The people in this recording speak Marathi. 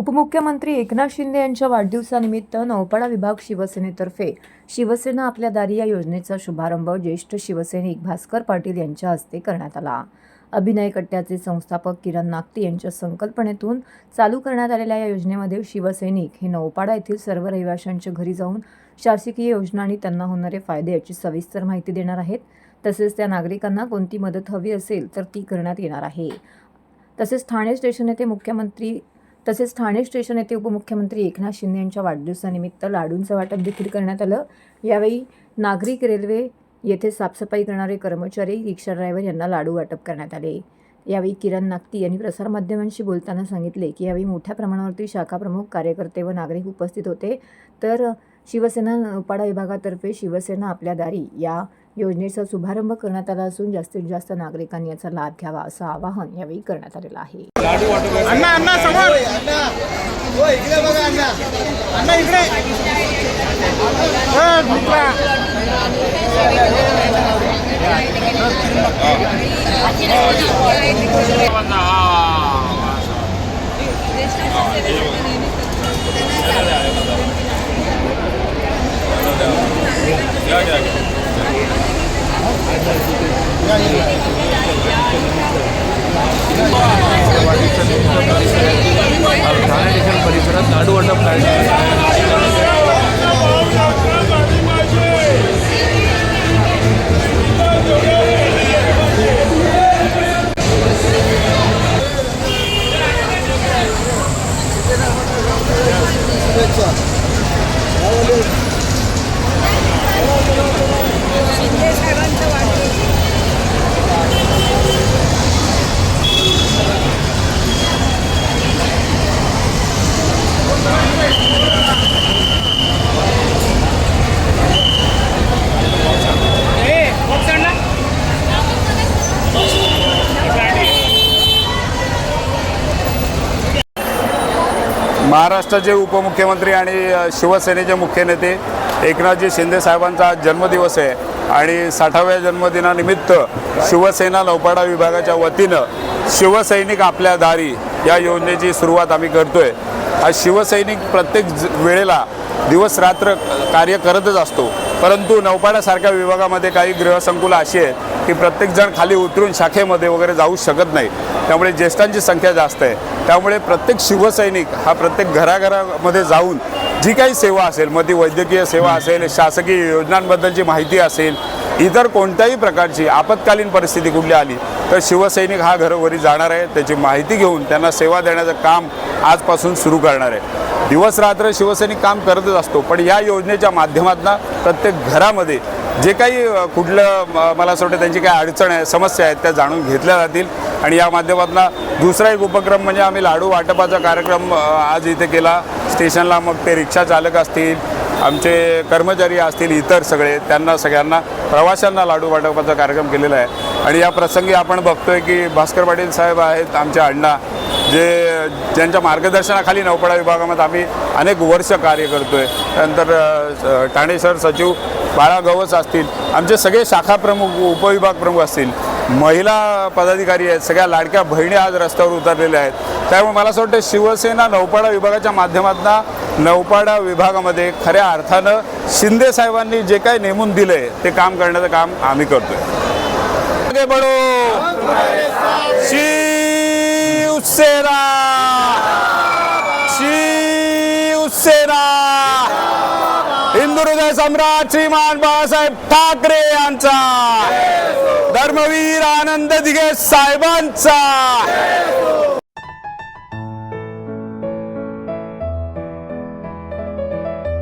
उपमुख्यमंत्री एकनाथ शिंदे यांच्या वाढदिवसानिमित्त नौपाडा विभाग शिवसेनेतर्फे शिवसेना आपल्या दारी या योजनेचा शुभारंभ ज्येष्ठ शिवसैनिक भास्कर पाटील यांच्या हस्ते करण्यात आला. अभिनय कट्ट्याचे संस्थापक किरण नागती यांच्या संकल्पनेतून चालू करण्यात आलेल्या या योजनेमध्ये शिवसैनिक हे नौपाडा येथील सर्व रहिवाशांच्या घरी जाऊन शासकीय योजना आणि त्यांना होणारे फायदे याची सविस्तर माहिती देणार आहेत. तसेच त्या नागरिकांना कोणती मदत हवी असेल तर ती करण्यात येणार आहे. तसेच ठाणे स्टेशन येथे मुख्यमंत्री तसेच ठाणे स्टेशन येथे उपमुख्यमंत्री एकनाथ शिंदे यांच्या वाढदिवसानिमित्त लाडूंचं वाटप देखील करण्यात आलं. यावेळी नागरिक रेल्वे येथे साफसफाई करणारे कर्मचारी रिक्षा ड्रायव्हर यांना लाडू वाटप करण्यात आले. यावेळी किरण नागती यांनी प्रसारमाध्यमांशी बोलताना सांगितले की यावेळी मोठ्या प्रमाणावरती शाखा प्रमुख कार्यकर्ते व नागरिक उपस्थित होते. तर शिवसेना उपाडा विभागातर्फे शिवसेना आपल्या दारी या योजनेचा शुभारंभ करण्यात आला असून जास्तीत जास्त नागरिकांनी याचा लाभ घ्यावा असं आवाहन यावेळी करण्यात आलेलं आहे. अण्णा अण्णा समोर! हो महाराष्ट्राचे उपमुख्यमंत्री आणि शिवसेनेचे मुख्य नेते एकनाथजी शिंदे साहेबांचा आज जन्मदिवस आहे. आणि साठाव्या जन्मदिनानिमित्त शिवसेना नौपाडा विभागाच्या वतीनं शिवसैनिक आपल्या दारी या योजनेची सुरुवात आम्ही करतोय. हा शिवसैनिक प्रत्येक ज- वेळेला दिवस रात्र कार्य करतच असतो. परंतु नौपाड्यासारख्या विभागामध्ये काही गृहसंकुलं अशी आहेत की प्रत्येकजण खाली उतरून शाखेमध्ये वगैरे जाऊ शकत नाही. त्यामुळे ज्येष्ठांची संख्या जास्त आहे. त्यामुळे प्रत्येक शिवसैनिक हा प्रत्येक घराघरामध्ये जाऊन जी काही सेवा असेल मग ती वैद्यकीय सेवा असेल शासकीय योजनांबद्दलची माहिती असेल इतर कोणत्याही प्रकारची आपत्कालीन परिस्थिती कुठली आली तर शिवसैनिक हा घरोघरी जाणार आहे त्याची माहिती घेऊन त्यांना सेवा देण्याचं काम आजपासून सुरू करणार आहे. दिवस रात्र शिवसैनिक काम करतच असतो पण या योजनेच्या माध्यमातून प्रत्येक घरामध्ये जे काही कुठलं म- मला असं वाटतं त्यांची काही अडचण आहे समस्या आहेत त्या जाणून घेतल्या जातील. आणि या माध्यमातून दुसरा एक उपक्रम म्हणजे आम्ही लाडू वाटपाचा कार्यक्रम आज इथे केला. स्टेशनला मग ते रिक्षा चालक असतील आमचे कर्मचारी असतील इतर सगळे त्यांना सगळ्यांना प्रवाशांना लाडू वाटपाचा कार्यक्रम केलेला आहे. आणि या प्रसंगी आपण बघतोय की भास्कर पाटील साहेब आहेत आमचे अण्णा जे ज्यांच्या मार्गदर्शनाखाली नौपाडा विभागामध्ये आम्ही अनेक वर्ष कार्य करतोय. त्यानंतर ठाणे शहर सचिव बाळा गवस असतील आमचे सगळे शाखा प्रमुख उपविभाग प्रमुख असतील. महिला पदाधिकारी आहेत सगळ्या लाडक्या बहिणी आज रस्त्यावर उतरलेल्या आहेत. त्यामुळे मला असं वाटतं शिवसेना नौपाडा विभागाच्या माध्यमातून नौपाडा विभागामध्ये खऱ्या अर्थानं शिंदे साहेबांनी जे काही नेमून दिलं आहे ते काम करण्याचं काम आम्ही करतोय. आगे बढो. शिवसेना! शिवसेना! हिंदू सम्राट श्रीमान बाळासाहेब ठाकरे यांचा धर्मवीर आनंद दिघे साहेबांचा